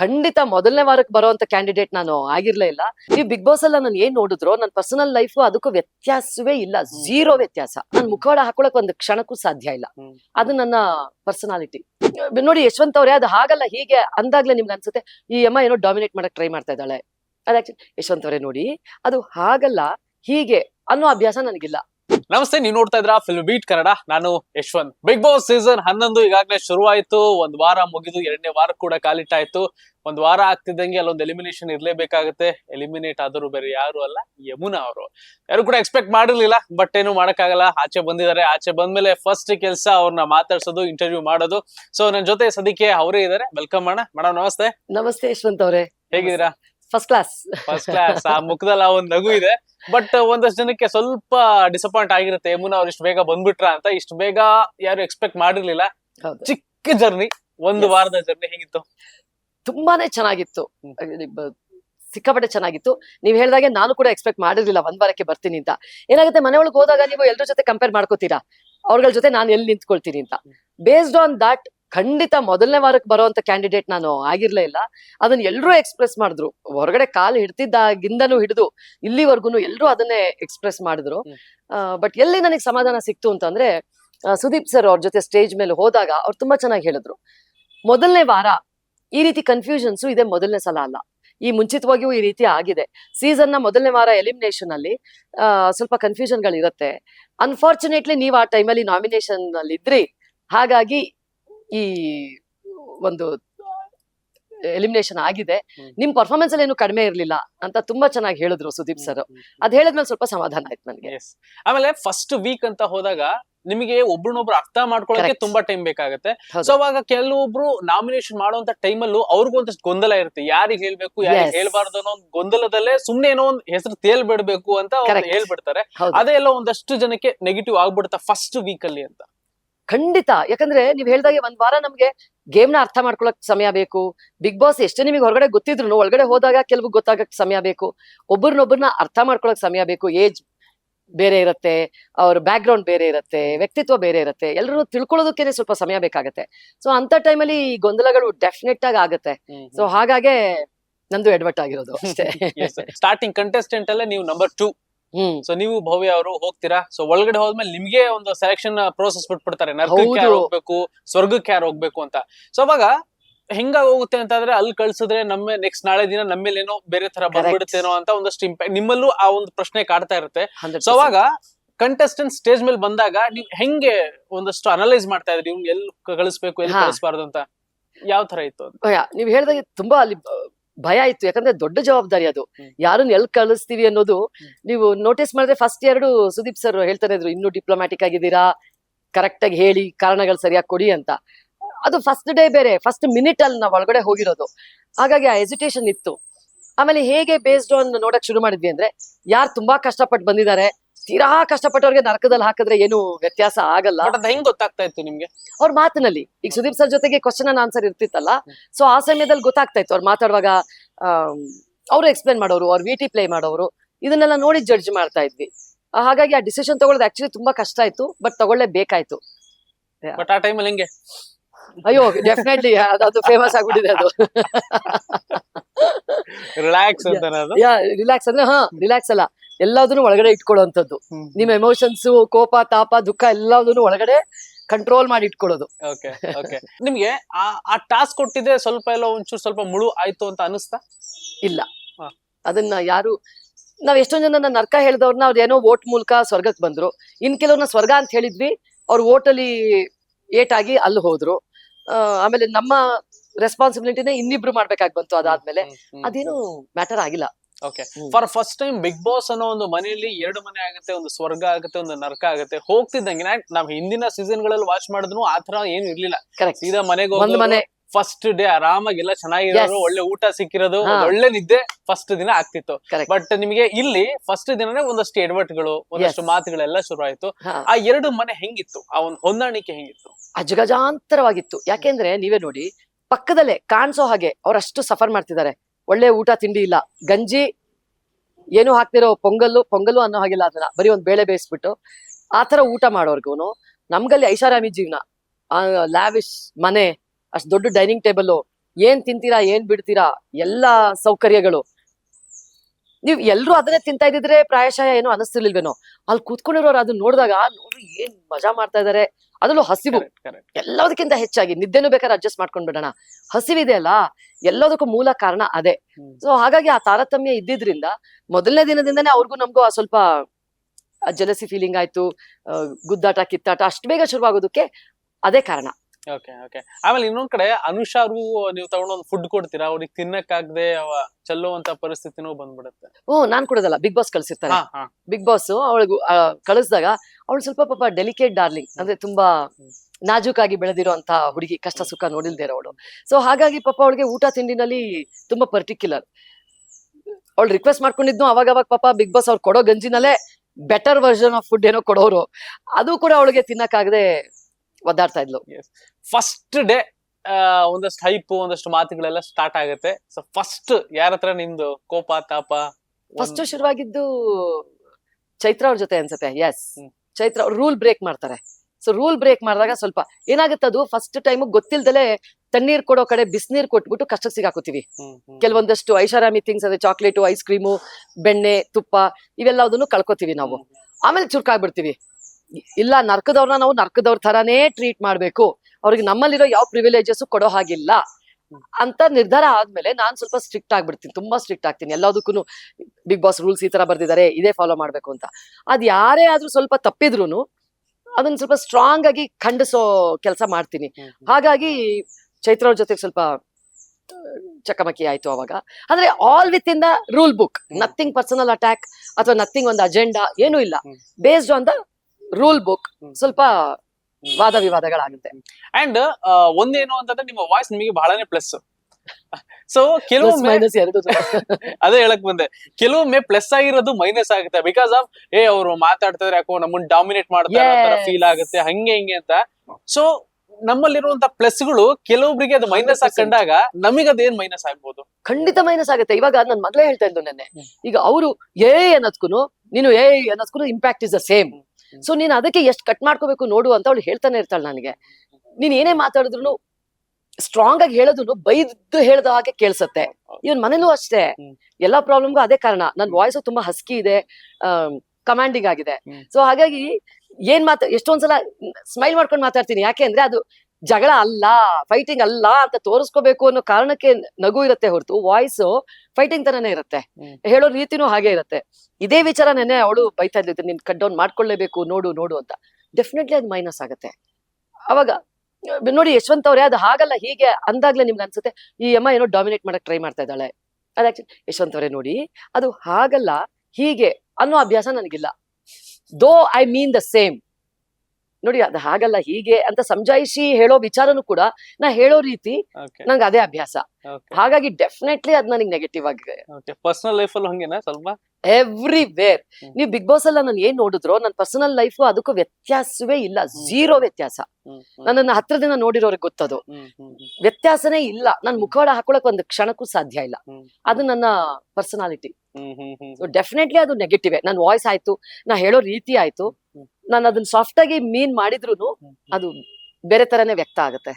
ಖಂಡಿತ ಮೊದಲನೇ ವಾರಕ್ಕೆ ಬರುವಂತ ಕ್ಯಾಂಡಿಡೇಟ್ ನಾನು ಆಗಿರ್ಲೇ ಇಲ್ಲ. ನೀವು ಬಿಗ್ ಬಾಸ್ ಅಲ್ಲ ನಾನು ಏನ್ ನೋಡಿದ್ರು ನನ್ನ ಪರ್ಸನಲ್ ಲೈಫ್ ಅದಕ್ಕೂ ವ್ಯತ್ಯಾಸವೇ ಇಲ್ಲ. ಝೀರೋ ವ್ಯತ್ಯಾಸ. ನನ್ ಮುಖವಾಡ ಹಾಕೊಳಕ್ ಒಂದು ಕ್ಷಣಕ್ಕೂ ಸಾಧ್ಯ ಇಲ್ಲ. ಅದು ನನ್ನ ಪರ್ಸನಾಲಿಟಿ ನೋಡಿ ಯಶವಂತ ಅವ್ರೆ ಅದು ಹಾಗಲ್ಲ ಹೀಗೆ ಅಂದಾಗ್ಲೇ ನಿಮ್ಗೆ ಅನ್ಸುತ್ತೆ ಈ ಅಮ್ಮ ಏನೋ ಡಾಮಿನೇಟ್ ಮಾಡಕ್ ಟ್ರೈ ಮಾಡ್ತಾ ಇದ್ದಾಳೆ. ಅದ್ ಆಕ್ಚುಲಿ ಯಶವಂತ್ ಅವರೇ ನೋಡಿ ಅದು ಹಾಗಲ್ಲ ಹೀಗೆ ಅನ್ನೋ ಅಭ್ಯಾಸ ನನಗಿಲ್ಲ. ನಮಸ್ತೆ ನೀವು ನೋಡ್ತಾ ಇದ್ರ ಫಿಲ್ಮ್ ಬೀಟ್ ಕನ್ನಡ ನಾನು ಯಶವಂತ್. ಬಿಗ್ ಬಾಸ್ ಸೀಸನ್ ಹನ್ನೊಂದು ಈಗಾಗಲೇ ಶುರುವಾಯಿತು. ಒಂದ್ ವಾರ ಮುಗಿದು ಎರಡನೇ ವಾರ ಕೂಡ ಕಾಲಿಟ್ಟಾಯ್ತು ಒಂದ್ ವಾರ ಆಗ್ತಿದ್ದಂಗೆ ಅಲ್ಲೊಂದು ಎಲಿಮಿನೇಷನ್ ಇರ್ಲೇಬೇಕಾಗುತ್ತೆ. ಎಲಿಮಿನೇಟ್ ಆದರೂ ಬೇರೆ ಯಾರು ಅಲ್ಲ ಯಮುನಾ ಅವರು. ಯಾರು ಕೂಡ ಎಕ್ಸ್ಪೆಕ್ಟ್ ಮಾಡಿರ್ಲಿಲ್ಲ ಬಟ್ ಏನು ಮಾಡಕ್ಕಾಗಲ್ಲ. ಆಚೆ ಬಂದಿದ್ದಾರೆ. ಆಚೆ ಬಂದ್ಮೇಲೆ ಫಸ್ಟ್ ಕೆಲಸ ಅವ್ರನ್ನ ಮಾತಾಡ್ಸೋದು ಇಂಟರ್ವ್ಯೂ ಮಾಡೋದು. ಸೊ ನನ್ನ ಜೊತೆ ಸದ್ಯಕ್ಕೆ ಅವರೇ ಇದ್ದಾರೆ. ವೆಲ್ಕಮ್ ಮಾಡ ಮೇಡಮ್ ನಮಸ್ತೆ. ನಮಸ್ತೆ ಯಶವಂತ್ ಅವರೇ. ಹೇಗಿದ್ದೀರಾ? ಫಸ್ಟ್ ಕ್ಲಾಸ್ ಫಸ್ಟ್ ಕ್ಲಾಸ್ ಆ ಮುಖದಲ್ಲಿ ಆ ಒಂದು ನಗು ಇದೆ. ಬಟ್ ಒಂದಷ್ಟು ಜನಕ್ಕೆ ಸ್ವಲ್ಪ ಡಿಸಪಾಯಿಂಟ್ ಆಗಿರುತ್ತೆ. ಯಮುನಾ ಅವ್ರು ಇಷ್ಟು ಬೇಗ ಬಂದ್ಬಿಟ್ರ ಅಂತ. ಇಷ್ಟು ಬೇಗ ಯಾರು ಎಕ್ಸ್ಪೆಕ್ಟ್ ಮಾಡಿರ್ಲಿಲ್ಲ. ಚಿಕ್ಕ ಜರ್ನಿ ಒಂದು ವಾರದ ಜರ್ನಿ ಹೇಗಿತ್ತು? ತುಂಬಾನೇ ಚೆನ್ನಾಗಿತ್ತು. ಸಿಕ್ಕಾಪಟ್ಟೆ ಚೆನ್ನಾಗಿತ್ತು. ನೀವು ಹೇಳಿದಾಗೆ ನಾನು ಕೂಡ ಎಕ್ಸ್ಪೆಕ್ಟ್ ಮಾಡಿರ್ಲಿಲ್ಲ ಒಂದ್ ವಾರಕ್ಕೆ ಬರ್ತೀನಿ ಅಂತ. ಏನಾಗುತ್ತೆ ಮನೆ ಒಳಗೆ ಹೋದಾಗ ನೀವು ಎಲ್ರ ಜೊತೆ ಕಂಪೇರ್ ಮಾಡ್ಕೋತೀರಾ? ಅವ್ರಗಳ ಜೊತೆ ನಾನು ಎಲ್ಲಿ ನಿಂತ್ಕೊಳ್ತೀನಿ ಅಂತ. ಬೇಸ್ಡ್ ಆನ್ ದಟ್ ಖಂಡಿತ ಮೊದಲನೇ ವಾರಕ್ಕೆ ಬರುವಂತ ಕ್ಯಾಂಡಿಡೇಟ್ ನಾನು ಆಗಿರ್ಲೇ ಇಲ್ಲ. ಅದನ್ನ ಎಲ್ರೂ ಎಕ್ಸ್ಪ್ರೆಸ್ ಮಾಡಿದ್ರು. ಹೊರಗಡೆ ಕಾಲು ಹಿಡ್ತಿದ್ದಾಗಿಂದನೂ ಹಿಡಿದು ಇಲ್ಲಿವರೆಗೂ ಎಲ್ಲರೂ ಅದನ್ನೇ ಎಕ್ಸ್ಪ್ರೆಸ್ ಮಾಡಿದ್ರು. ಬಟ್ ಎಲ್ಲಿ ನನಗೆ ಸಮಾಧಾನ ಸಿಕ್ತು ಅಂತಂದ್ರೆ ಸುದೀಪ್ ಸರ್ ಅವ್ರ ಜೊತೆ ಸ್ಟೇಜ್ ಮೇಲೆ ಹೋದಾಗ ಅವ್ರು ತುಂಬಾ ಚೆನ್ನಾಗಿ ಹೇಳಿದ್ರು. ಮೊದಲನೇ ವಾರ ಈ ರೀತಿ ಕನ್ಫ್ಯೂಷನ್ಸ್ ಇದೆ ಮೊದಲನೇ ಸಲ ಅಲ್ಲ. ಈ ಮುಂಚಿತವಾಗಿಯೂ ಈ ರೀತಿ ಆಗಿದೆ. ಸೀಸನ್ನ ಮೊದಲನೇ ವಾರ ಎಲಿಮಿನೇಷನ್ ಅಲ್ಲಿ ಸ್ವಲ್ಪ ಕನ್ಫ್ಯೂಷನ್ ಗಳಿರುತ್ತೆ. ಅನ್ಫಾರ್ಚುನೇಟ್ಲಿ ನೀವು ಆ ಟೈಮಲ್ಲಿ ನಾಮಿನೇಷನ್ ಅಲ್ಲಿ ಇದ್ರಿ ಹಾಗಾಗಿ ಈ ಒಂದು ಎಲಿಮಿನೇಷನ್ ಆಗಿದೆ. ನಿಮ್ ಪರ್ಫಾರ್ಮೆನ್ಸ್ ಅಲ್ಲಿ ಏನು ಕಡಿಮೆ ಇರ್ಲಿಲ್ಲ ಅಂತ ತುಂಬಾ ಚೆನ್ನಾಗಿ ಹೇಳಿದ್ರು ಸುದೀಪ್ ಸರ್. ಅದ್ ಹೇಳಿದ್ಮೇಲೆ ಸ್ವಲ್ಪ ಸಮಾಧಾನ ಆಯ್ತು ನನಗೆ. ಆಮೇಲೆ ಫಸ್ಟ್ ವೀಕ್ ಅಂತ ಹೋದಾಗ ನಿಮಗೆ ಒಬ್ರನ್ನೊಬ್ರು ಅರ್ಥ ಮಾಡ್ಕೊಳ್ಳೋಕೆ ತುಂಬಾ ಟೈಮ್ ಬೇಕಾಗುತ್ತೆ. ಸೊ ಅವಾಗ ಕೆಲವೊಬ್ರು ನಾಮಿನೇಷನ್ ಮಾಡುವಂತ ಟೈಮಲ್ಲೂ ಅವ್ರಿಗೂ ಒಂದಷ್ಟು ಗೊಂದಲ ಇರುತ್ತೆ. ಯಾರಿಗೆ ಹೇಳ್ಬೇಕು ಯಾರಿಗೆ. ಹೇಳ್ಬಾರ್ದು ಅನ್ನೋ ಒಂದು ಗೊಂದಲದಲ್ಲೇ ಸುಮ್ನೆ ಏನೋ ಒಂದು ಹೆಸರು ತೇಲ್ಬಿಡ್ಬೇಕು ಅಂತ ಹೇಳ್ಬಿಡ್ತಾರೆ. ಅದೇ ಎಲ್ಲ ಒಂದಷ್ಟು ಜನಕ್ಕೆ ನೆಗೆಟಿವ್ ಆಗ್ಬಿಡುತ್ತಾ ಫಸ್ಟ್ ವೀಕ್ ಅಲ್ಲಿ ಅಂತ. ಖಂಡಿತ. ಯಾಕಂದ್ರೆ ನೀವ್ ಹೇಳ್ದಾಗೆ ಒಂದ್ ವಾರ ನಮ್ಗೆ ಗೇಮ್ನ ಅರ್ಥ ಮಾಡ್ಕೊಳಕ್ ಸಮಯ ಬೇಕು. ಬಿಗ್ ಬಾಸ್ ಎಷ್ಟೇ ನಿಮಗೆ ಹೊರಗಡೆ ಗೊತ್ತಿದ್ರು ಒಳಗಡೆ ಹೋದಾಗ ಕೆಲವು ಗೊತ್ತಾಗಕ್ ಸಮಯ ಬೇಕು. ಒಬ್ಬರನ್ನೊಬ್ಬರನ್ನ ಅರ್ಥ ಮಾಡ್ಕೊಳಕ್ ಸಮಯ ಬೇಕು. ಏಜ್ ಬೇರೆ ಇರುತ್ತೆ ಅವ್ರ ಬ್ಯಾಕ್ ಗ್ರೌಂಡ್ ಬೇರೆ ಇರುತ್ತೆ ವ್ಯಕ್ತಿತ್ವ ಬೇರೆ ಇರುತ್ತೆ ಎಲ್ಲರೂ ತಿಳ್ಕೊಳ್ಳೋದಕ್ಕೇನೆ ಸ್ವಲ್ಪ ಸಮಯ ಬೇಕಾಗತ್ತೆ. ಸೊ ಅಂತ ಟೈಮಲ್ಲಿ ಈ ಗೊಂದಲಗಳು ಡೆಫಿನೆಟ್ ಆಗಿ ಆಗುತ್ತೆ. ಸೊ ಹಾಗಾಗೆ ನಂದು ಎಡ್ವರ್ಟ್ ಆಗಿರೋದು ಅಷ್ಟೇ. ಸ್ಟಾರ್ಟಿಂಗ್ ಕಂಟೆಸ್ಟೆಂಟ್ ಅಲ್ಲೇ ನೀವು ನಂಬರ್ ಟೂ ಸೊ ನೀವು ಭವ್ಯ ಅವರು ಹೋಗ್ತೀರಾ? ಸೊ ಒಳಗಡೆ ಹೋದ್ಮೇಲೆ ನಿಮ್ಗೆ ಒಂದು ಸೆಲೆಕ್ಷನ್ ಪ್ರೋಸೆಸ್ ಬಿಟ್ಬಿಡ್ತಾರೆ. ನರಕಕ್ಕೆ ಯಾರು ಹೋಗ್ಬೇಕು ಸ್ವರ್ಗಕ್ಕೆ ಯಾರು ಹೋಗ್ಬೇಕು ಅಂತ. ಸೊ ಅವಾಗ ಹೆಂಗ ಹೋಗುತ್ತೆ ಅಂತಂದ್ರೆ ಅಲ್ಲಿ ಕಳ್ಸಿದ್ರೆ ನಮ್ಮ ನೆಕ್ಸ್ಟ್ ನಾಳೆ ದಿನ ನಮ್ಮೇಲೆ ಏನೋ ಬೇರೆ ತರ. ಬಂದ್ಬಿಡುತ್ತೇನೋ ಅಂತ ಒಂದಷ್ಟು ಇಂಪ್ಯಾಕ್ಟ್ ನಿಮ್ಮಲ್ಲೂ ಆ ಒಂದು ಪ್ರಶ್ನೆ ಕಾಡ್ತಾ ಇರುತ್ತೆ. 100%. ಸೊ ಅವಾಗ ಕಂಟೆಸ್ಟೆಂಟ್ ಸ್ಟೇಜ್ ಮೇಲೆ ಬಂದಾಗ ನೀವು ಹೆಂಗೆ ಒಂದಷ್ಟು ಅನಲೈಸ್ ಮಾಡ್ತಾ ಇದ್ರಿ? ಇವ್ನು ಎಲ್ಲಿ ಕಳಿಸ್ಬೇಕು ಎಲ್ಲಿ. ಕಳಿಸ್ಬಾರ್ದು ಅಂತ? ಯಾವ ತರ ಇತ್ತು ನೀವು ಹೇಳಿದಾಗ ನೀವ್ ತುಂಬಾ ಅಲ್ಲಿ ಭಯ ಇತ್ತು ಯಾಕಂದ್ರೆ ದೊಡ್ಡ ಜವಾಬ್ದಾರಿ ಅದು. ಯಾರನ್ನ ಎಲ್ ಕಳಿಸ್ತೀವಿ ಅನ್ನೋದು ನೀವು ನೋಟಿಸ್ ಮಾಡಿದ್ರೆ ಫಸ್ಟ್ ಎರಡು ಸುದೀಪ್ ಸರ್ ಹೇಳ್ತಾನೆ ಇದ್ರು ಇನ್ನೂ ಡಿಪ್ಲೊಮ್ಯಾಟಿಕ್ ಆಗಿದ್ದೀರಾ? ಕರೆಕ್ಟ್ ಆಗಿ ಹೇಳಿ ಕಾರಣಗಳು ಸರಿಯಾಗಿ ಕೊಡಿ ಅಂತ. ಅದು ಫಸ್ಟ್ ಡೇ ಬೇರೆ. ಫಸ್ಟ್ ಮಿನಿಟ್ ಅಲ್ಲಿ ನಾವು ಒಳಗಡೆ ಹೋಗಿರೋದು. ಹಾಗಾಗಿ ಆ ಎಜುಟೇಷನ್ ಇತ್ತು. ಆಮೇಲೆ ಹೇಗೆ ಬೇಸ್ಡ್ ಆನ್ ನೋಡಕ್ ಶುರು ಮಾಡಿದ್ವಿ ಅಂದ್ರೆ ಯಾರು ತುಂಬಾ ಕಷ್ಟಪಟ್ಟು ಬಂದಿದ್ದಾರೆ ತೀರಾ ಕಷ್ಟಪಟ್ಟವ್ರಿಗೆ ನರಕದಲ್ಲಿ ಹಾಕಿದ್ರೆ ಏನು ವ್ಯತ್ಯಾಸ ಆಗಲ್ಲ. ಬಟ್ ಅದ್ ಹೆಂಗ್ ಗೊತ್ತಾಗ್ತಾ ಇತ್ತು ನಿಮ್ಗೆ? ಅವ್ರ ಮಾತಿನಲ್ಲಿ. ಈಗ ಸುದೀಪ್ ಸರ್ ಜೊತೆಗೆ ಕ್ವಶನ್ ಅಂಡ್ ಆನ್ಸರ್ ಇರ್ತಿತ್ತಲ್ಲ. ಸೊ ಆ ಸಮಯದಲ್ಲಿ ಗೊತ್ತಾಗ್ತಾ ಇತ್ತು. ಅವ್ರು ಮಾತಾಡುವಾಗ ಅವರು ಎಕ್ಸ್ಪ್ಲೇನ್ ಮಾಡೋರು ಅವ್ರು ವಿಟಿ ಪ್ಲೇ ಮಾಡೋರು ಇದನ್ನೆಲ್ಲ ನೋಡಿ ಜಡ್ಜ್ ಮಾಡ್ತಾ ಇದ್ವಿ. ಹಾಗಾಗಿ ಆ ಡಿಸಿಷನ್ ತಗೊಳ್ಳೋದು ಆಕ್ಚುಲಿ ತುಂಬಾ ಕಷ್ಟ ಆಯ್ತು ಬಟ್ ತಗೊಳ್ಳೇಬೇಕಾಯ್ತು. ಬಟ್ ಆ ಟೈಮಲ್ಲಿ ಹೆಂಗೆ? ಅಯ್ಯೋ ಡೆಫಿನೆಟ್ಲಿ ಅದು ಫೇಮಸ್ ಆಗ್ಬಿಟ್ಟಿದೆ ಅದು. ರಿಲ್ಯಾಕ್ಸ್ ರಿಲ್ಯಾಕ್ಸ್ ಅಂದ್ರೆ ಹಾ ರಿಲ್ಯಾಕ್ಸ್ ಅಲ್ಲ. ಎಲ್ಲದನ್ನು ಒಳಗಡೆ ಇಟ್ಕೊಳ್ಳುವಂಥದ್ದು. ನಿಮ್ಮ ಎಮೋಷನ್ಸ್ ಕೋಪ ತಾಪ ದುಃಖ ಎಲ್ಲದನ್ನು ಒಳಗಡೆ ಕಂಟ್ರೋಲ್ ಮಾಡಿ ಇಟ್ಕೊಳ್ಳೋದು. ಓಕೆ ಓಕೆ ನಿಮ್ಗೆ ಆ ಆ ಟಾಸ್ಕ್ ಕೊಟ್ಟಿದ್ರೆ ಸ್ವಲ್ಪ ಎಲ್ಲ ಒಂಚೂರು ಸ್ವಲ್ಪ ಮುಳು ಆಯ್ತು ಅಂತ ಅನಿಸ್ತಾ ಇಲ್ಲ. ಅದನ್ನ ಯಾರು ನಾವ್ ಎಷ್ಟೊಂದ್ ಜನ ನರ್ಕ ಹೇಳಿದವ್ರನ್ನ ಅವ್ರ ಏನೋ ವೋಟ್ ಮೂಲಕ ಸ್ವರ್ಗಕ್ಕೆ ಬಂದ್ರು. ಇನ್ ಕೆಲವ್ರನ್ನ ಸ್ವರ್ಗ ಅಂತ ಹೇಳಿದ್ವಿ ಅವ್ರ ಓಟಲ್ಲಿ ಏಟಾಗಿ ಅಲ್ಲಿ ಹೋದ್ರು. ಆಮೇಲೆ ನಮ್ಮ ರೆಸ್ಪಾನ್ಸಿಬಿಲಿಟಿನೇ ಇನ್ನಿಬ್ರು ಮಾಡ್ಬೇಕಾಗಿ ಬಂತು ಅದಾದ್ಮೇಲೆ. ಅದೇನು ಮ್ಯಾಟರ್ ಆಗಿಲ್ಲ. Okay for first time Bigg Boss ಅನ್ನೋ ಒಂದು ಮನೆಯಲ್ಲಿ ಎರಡು ಮನೆ ಆಗುತ್ತೆ ಒಂದು ಸ್ವರ್ಗ ಆಗುತ್ತೆ ಒಂದು ನರಕ ಆಗುತ್ತೆ. ಹೋಗ್ತಿದ್ದಂಗೆ ನಾವ್- ಹಿಂದಿನ ಸೀಸನ್ಗಳಲ್ಲಿ ವಾಚ್ ಮಾಡಿದ್ರು ಆ ತರ ಏನು ಇರ್ಲಿಲ್ಲ. ಸೀದಾ ಮನೆಗೆ ಒಂದ್ ಮನೆ. ಫಸ್ಟ್ ಡೇ ಆರಾಮಾಗಿ ಎಲ್ಲ ಚೆನ್ನಾಗಿರೋರು Yes. ಒಳ್ಳೆ ಊಟ ಸಿಕ್ಕಿರೋದು ಒಳ್ಳೆ ನಿದ್ದೆ ಫಸ್ಟ್ ದಿನ ಆಗ್ತಿತ್ತು. ಬಟ್ ನಿಮಗೆ ಇಲ್ಲಿ ಫಸ್ಟ್ ದಿನನೇ ಒಂದಷ್ಟು ಎಡವಟ್ಗಳು ಒಂದಷ್ಟು ಮಾತುಗಳೆಲ್ಲ ಶುರು ಆಯ್ತು ಆ ಎರಡು ಮನೆ ಹೆಂಗಿತ್ತು? ಆ ಒಂದು ಹೊಂದಾಣಿಕೆ ಹೆಂಗಿತ್ತು? ಅಜಗಜಾಂತರವಾಗಿತ್ತು. ಯಾಕೆಂದ್ರೆ ನೀವೇ ನೋಡಿ ಪಕ್ಕದಲ್ಲೇ ಕಾಣಿಸೋ ಹಾಗೆ ಅವ್ರಷ್ಟು ಸಫರ್ ಮಾಡ್ತಿದ್ದಾರೆ. ಒಳ್ಳೆ ಊಟ ತಿಂಡಿ ಇಲ್ಲ. ಗಂಜಿ ಏನು ಹಾಕ್ತಿರೋ ಪೊಂಗಲ್ಲು ಪೊಂಗಲ್ಲು ಅನ್ನೋ ಹಾಗಿಲ್ಲ ಅದನ್ನ. ಬರೀ ಒಂದ್ ಬೇಳೆ ಬೇಯಿಸ್ಬಿಟ್ಟು ಆ ತರ ಊಟ ಮಾಡೋರ್ಗು ನಮ್ಗಲ್ಲಿ ಐಷಾರಾಮಿ ಜೀವನ. ಲ್ಯಾವಿಶ್ ಮನೆ, ಅಷ್ಟು ದೊಡ್ಡ ಡೈನಿಂಗ್ ಟೇಬಲ್ ಏನ್ ತಿಂತೀರಾ, ಏನ್ ಬಿಡ್ತೀರಾ, ಎಲ್ಲಾ ಸೌಕರ್ಯಗಳು. ನೀವು ಎಲ್ರು ಅದನ್ನೇ ತಿಂತಾ ಇದ್ದಿದ್ರೆ ಪ್ರಾಯಶಃ ಏನೋ ಅನಿಸ್ತಿರ್ಲಿಲ್ವೇನೋ. ಅಲ್ಲಿ ಕೂತ್ಕೊಂಡಿರೋರು ಅದನ್ನ ನೋಡಿದಾಗ ನೋಡಿ ಏನ್ ಮಜಾ ಮಾಡ್ತಾ ಇದಾರೆ. ಅದರಲ್ಲೂ ಹಸಿವು. ಎಲ್ಲದಕ್ಕಿಂತ ಹೆಚ್ಚಾಗಿ ನಿದ್ದೆನೂ ಬೇಕಾದ್ರೆ ಅಡ್ಜಸ್ಟ್ ಮಾಡ್ಕೊಂಡ್ ಬಿಡೋಣ ಹಸಿವಿದೆ ಅಲ್ಲ ಎಲ್ಲದಕ್ಕೂ ಮೂಲ ಕಾರಣ ಅದೇ. ಸೊ ಹಾಗಾಗಿ ಆ ತಾರತಮ್ಯ ಇದ್ದಿದ್ರಿಂದ ಮೊದಲನೇ ದಿನದಿಂದನೇ ಅವ್ರಿಗೂ ನಮಗೂ ಆ ಸ್ವಲ್ಪ ಜಲಸಿ ಫೀಲಿಂಗ್ ಆಯ್ತು ಗುದ್ದಾಟ ಕಿತ್ತಾಟ ಅಷ್ಟು ಬೇಗ ಶುರುವಾಗೋದಕ್ಕೆ ಅದೇ ಕಾರಣ ಓಕೆ ಓಕೆ ಆಮೇಲೆ ಇನ್ನೊಂದ್ ಕಡೆ ಅನುಷಾರು ನೀವು ತಗೊಂಡ್ ಒಂದು ಫುಡ್ ಕೊಡ್ತೀರಾ? ಅವ್ರಿಗೆ ತಿನ್ನಕ್ಕಾಗದೆ ಚೆಲ್ಲುವಂತ ಪರಿಸ್ಥಿತಿನೂ ಬಂದ್ಬಿಡುತ್ತೆ. ಓ ನಾನ್ ಕೊಡೋದಲ್ಲ ಬಿಗ್ ಬಾಸ್ ಕಳ್ಸಿರ್ತಾರೆ. ಹಾ ಹಾ. ಬಿಗ್ ಬಾಸ್ ಅವಳಿಗೆ ಕಳಿಸಿದಾಗ ಅವಳು ಸ್ವಲ್ಪ ಪಾಪ ಡೆಲಿಕೇಟ್ ಡಾರ್ಲಿಂಗ್ ಅಂದ್ರೆ ತುಂಬಾ ನಾಜೂಕಾಗಿ ಬೆಳೆದಿರುವಂತ ಹುಡುಗಿ ಕಷ್ಟ ಸುಖ ನೋಡಿಲ್ದೆ ಇರೋವಳು ಸೊ ಹಾಗಾಗಿ ಪಾಪ ಅವಳಿಗೆ ಊಟ ತಿಂಡಿನಲ್ಲಿ ತುಂಬಾ ಪರ್ಟಿಕ್ಯುಲರ್ ಅವಳು ರಿಕ್ವೆಸ್ಟ್ ಮಾಡ್ಕೊಂಡಿದ್ನು ಅವಾಗ ಅವಾಗ ಪಾಪ ಬಿಗ್ ಬಾಸ್ ಅವ್ರು ಕೊಡೋ ಗಂಜಿನಲ್ಲೇ ಬೆಟರ್ ವರ್ಷನ್ ಆಫ್ ಫುಡ್ ಏನೋ ಕೊಡೋರು. ಅದು ಕೂಡ ಅವಳಿಗೆ ತಿನ್ನಕ್ಕಾಗದೆ ಒದ್ದಾಡ್ತಾ ಇದ್ಲು. ಫಸ್ಟ್ ಡೇ ಒಂದಷ್ಟು ಹೈಪ್ ಒಂದಷ್ಟು ಮಾತುಗಳೆಲ್ಲ ಸ್ಟಾರ್ಟ್ ಆಗುತ್ತೆ. ಸೊ ಫಸ್ಟ್ ಯಾರ ಹತ್ರ ನಿಮ್ದು ಕೋಪ ತಾಪ? ಫಸ್ಟ್ ಶುರುವಾಗಿದ್ದು ಚೈತ್ರ ಅವ್ರ ಜೊತೆ ಅನ್ಸುತ್ತೆ. ಎಸ್. ಚೈತ್ರ ಅವ್ರು ರೂಲ್ ಬ್ರೇಕ್ ಮಾಡ್ತಾರೆ. ಸೊ ರೂಲ್ ಬ್ರೇಕ್ ಮಾಡಿದಾಗ ಸ್ವಲ್ಪ ಏನಾಗುತ್ತೆ ಅದು? ಫಸ್ಟ್ ಟೈಮ್ ಗೊತ್ತಿಲ್ದಲೆ ತಣ್ಣೀರ್ ಕೊಡೋ ಕಡೆ ಬಿಸಿನೀರ್ ಕೊಟ್ಬಿಟ್ಟು ಕಷ್ಟ ಸಿಗಾಕೋತೀವಿ ಕೆಲವೊಂದಷ್ಟು ಐಷಾರಾಮಿ ಥಿಂಗ್ಸ್ ಅದೇ ಚಾಕ್ಲೇಟು ಐಸ್ ಕ್ರೀಮು ಬೆಣ್ಣೆ ತುಪ್ಪ ಇವೆಲ್ಲದನ್ನು ಕಳ್ಕೊತೀವಿ ನಾವು. ಆಮೇಲೆ ಚುರುಕಾಗ್ಬಿಡ್ತೀವಿ. ಇಲ್ಲ ನರ್ಕದವ್ರನ್ನ ನಾವು ನರ್ಕದವ್ರ ತರಾನೇ ಟ್ರೀಟ್ ಮಾಡ್ಬೇಕು. ಅವ್ರಿಗೆ ನಮ್ಮಲ್ಲಿರೋ ಯಾವ ಪ್ರಿವಿಲೇಜಸ್ ಕೊಡೋ ಹಾಗಿಲ್ಲ. ಅಂತ ನಿರ್ಧಾರ ಆದ್ಮೇಲೆ ನಾನ್ ಸ್ವಲ್ಪ ಸ್ಟ್ರಿಕ್ಟ್ ಆಗ್ಬಿಡ್ತೀನಿ ತುಂಬಾ ಸ್ಟ್ರಿಕ್ಟ್ ಆಗ್ತೀನಿ. ಎಲ್ಲದಕ್ಕೂ ಬಿಗ್ ಬಾಸ್ ರೂಲ್ಸ್ ಈ ತರ ಬರ್ದಿದ್ದಾರೆ ಇದೇ ಫಾಲೋ ಮಾಡ್ಬೇಕು ಅಂತ. ಅದ್ ಯಾರೇ ಆದ್ರೂ ಸ್ವಲ್ಪ ತಪ್ಪಿದ್ರು ಅದನ್ನ ಸ್ವಲ್ಪ ಸ್ಟ್ರಾಂಗ್ ಆಗಿ ಖಂಡಿಸೋ ಕೆಲಸ ಮಾಡ್ತೀನಿ. ಹಾಗಾಗಿ ಚೈತ್ರ ಅವ್ರ ಜೊತೆಗೆ ಸ್ವಲ್ಪ ಚಕಮಕಿ ಆಯ್ತು ಅವಾಗ. ಅಂದ್ರೆ all within the rule book. Nothing personal attack ಅಥವಾ ನಥಿಂಗ್ ಒಂದು ಅಜೆಂಡಾ ಏನೂ ಇಲ್ಲ. Based on the rule book ಸ್ವಲ್ಪ ವಾದ ವಿವಾದಗಳಾಗುತ್ತೆ. ಅಂಡ್ ಒಂದೇನು ಅಂತಂದ್ರೆ ನಿಮ್ಮ ವಾಯ್ಸ್ ನಿಮಗೆ ಬಹಳನೇ ಪ್ಲಸ್ ಸೊ ಕೆಲವೊಮ್ಮೆ ಮೈನಸ್ ಎರಡು ಅದೇ ಹೇಳಕ್ ಬಂದೆ. ಕೆಲವೊಮ್ಮೆ ಪ್ಲಸ್ ಆಗಿರೋದು ಮೈನಸ್ ಆಗುತ್ತೆ. ಬಿಕಾಸ್ ಆಫ್ ಏ ಅವ್ರು ಮಾತಾಡ್ತಿದ್ರೆ ಯಾಕೋ ನಮ್ಮನ್ನ ಡಾಮಿನೇಟ್ ಮಾಡ್ತಾರೆ. ಫೀಲ್ ಆಗುತ್ತೆ ಹಂಗೆ ಹಿಂಗೆ ಅಂತ. ಸೊ ನಮ್ಮಲ್ಲಿರುವಂತ ಪ್ಲಸ್ಗಳು ಕೆಲವೊಬ್ರಿಗೆ ಅದು ಮೈನಸ್ 100%. ಹಾಕೊಂಡಾಗ ನಮಗೆ ಅದೇನ್ ಮೈನಸ್ ಆಗ್ಬೋದು? ಖಂಡಿತ ಮೈನಸ್ ಆಗುತ್ತೆ. ಇವಾಗ ನನ್ ಮಗಳೇ ಹೇಳ್ತಾ ಇದ್ದು ನೆನ್ನೆ. ಈಗ ಅವರು ಏ ಅನ್ನೋದ್ಕು ನೀನು ಏ ಅನ್ನೋದ್ಕು impact is the same. So ನೀನ್ ಅದಕ್ಕೆ ಎಷ್ಟು ಕಟ್ ಮಾಡ್ಕೋಬೇಕು ನೋಡು ಅಂತ ಅವಳು ಹೇಳ್ತಾನೆ ಇರ್ತಾಳೆ ನನಗೆ. ನೀನ್ ಏನೇ ಮಾತಾಡಿದ್ರು ಸ್ಟ್ರಾಂಗ್ ಆಗಿ ಹೇಳೋದನ್ನು ಬೈದು ಹೇಳ್ದ ಹಾಗೆ ಕೇಳಿಸತ್ತೆ. ಇವನ್ ಮನೇಲೂ ಅಷ್ಟೇ. ಎಲ್ಲಾ ಪ್ರಾಬ್ಲಮ್ಗೂ ಅದೇ ಕಾರಣ. ನನ್ ವಾಯ್ಸ್ ತುಂಬಾ ಹಸ್ಕಿ ಇದೆ ಕಮಾಂಡಿಂಗ್ ಆಗಿದೆ. ಸೊ ಹಾಗಾಗಿ ಏನ್ ಮಾತ ಎಷ್ಟೊಂದ್ಸಲ ಸ್ಮೈಲ್ ಮಾಡ್ಕೊಂಡು ಮಾತಾಡ್ತೀನಿ. ಯಾಕೆ ಅಂದ್ರೆ ಅದು ಜಗಳ ಅಲ್ಲ ಫೈಟಿಂಗ್ ಅಲ್ಲ ಅಂತ ತೋರಿಸ್ಕೋಬೇಕು ಅನ್ನೋ ಕಾರಣಕ್ಕೆ ನಗು ಇರುತ್ತೆ ಹೊರತು ವಾಯ್ಸ್ ಫೈಟಿಂಗ್ ತರನೇ ಇರುತ್ತೆ. ಹೇಳೋ ರೀತಿನೂ ಹಾಗೆ ಇರುತ್ತೆ. ಇದೇ ವಿಚಾರ ನೆನೆ ಅವಳು ಬೈತಾ ಇದ್ದ ನೀನ್ ಕಟ್ ಡೌನ್ ಮಾಡ್ಕೊಳ್ಳೇಬೇಕು ನೋಡು ನೋಡು ಅಂತ. ಡೆಫಿನೆಟ್ಲಿ ಅದು ಮೈನಸ್ ಆಗುತ್ತೆ. ಅವಾಗ ನೋಡಿ ಯಶವಂತ್ ಅವ್ರೆ ಅದು ಹಾಗಲ್ಲ ಹೀಗೆ ಅಂದಾಗ್ಲೇ ನಿಮ್ಗೆ ಅನ್ಸುತ್ತೆ ಈ ಅಮ್ಮ ಏನೋ ಡಾಮಿನೇಟ್ ಮಾಡಕ್ ಟ್ರೈ ಮಾಡ್ತಾ ಇದ್ದಾಳೆ. ಅದ್ ಆಕ್ಚುಲಿ ಯಶವಂತ್ ಅವರೇ ನೋಡಿ ಅದು ಹಾಗಲ್ಲ ಹೀಗೆ ಅನ್ನೋ ಅಭ್ಯಾಸ ನನಗಿಲ್ಲ. Though I mean the same ನೋಡಿ ಅದು ಹಾಗಲ್ಲ ಹೀಗೆ ಅಂತ ಸಮಜಾಯಿಸಿ ಹೇಳೋ ವಿಚಾರನು ಕೂಡ ನಾ ಹೇಳೋ ರೀತಿ ನಂಗೆ ಅದೇ ಅಭ್ಯಾಸ. ಹಾಗಾಗಿ ಡೆಫಿನೆಟ್ಲಿ ಅದ್ ನನಗೆ ನೆಗೆಟಿವ್ ಆಗಿದೆ ಪರ್ಸನಲ್ ಲೈಫ್ ಅಲ್ಲಿ ಹಂಗೇನಾ ಸ್ವಲ್ಪ? Everywhere. ನೀವು ಬಿಗ್ ಬಾಸ್ ಅಲ್ಲ ನಾನು ಏನ್ ನೋಡಿದ್ರು ನನ್ನ ಪರ್ಸನಲ್ ಲೈಫ್ ಅದಕ್ಕೂ ವ್ಯತ್ಯಾಸವೇ ಇಲ್ಲ. ಝೀರೋ ವ್ಯತ್ಯಾಸ. ನನ್ನ ನನ್ನನ್ನ ಹತ್ರದಿಂದ ನೋಡಿರೋರಿಗೆ ಗೊತ್ತದು. ವ್ಯತ್ಯಾಸನೇ ಇಲ್ಲ. ನನ್ ಮುಖವಾಡ ಹಾಕೊಳಕ್ ಒಂದು ಕ್ಷಣಕ್ಕೂ ಸಾಧ್ಯ ಇಲ್ಲ. ಅದು ನನ್ನ ಪರ್ಸನಾಲಿಟಿ ಡೆಫಿನೆಟ್ಲಿ ಅದು ನೆಗೆಟಿವ್ ನನ್ನ ವಾಯ್ಸ್ ಆಯ್ತು. ನಾ ಹೇಳೋ ರೀತಿ ಆಯ್ತು. ನಾನು ಅದನ್ನ ಸಾಫ್ಟ್ ಆಗಿ ಮೀನ್ ಮಾಡಿದ್ರು ಅದು ಬೇರೆ ತರನೇ ವ್ಯಕ್ತ ಆಗುತ್ತೆ.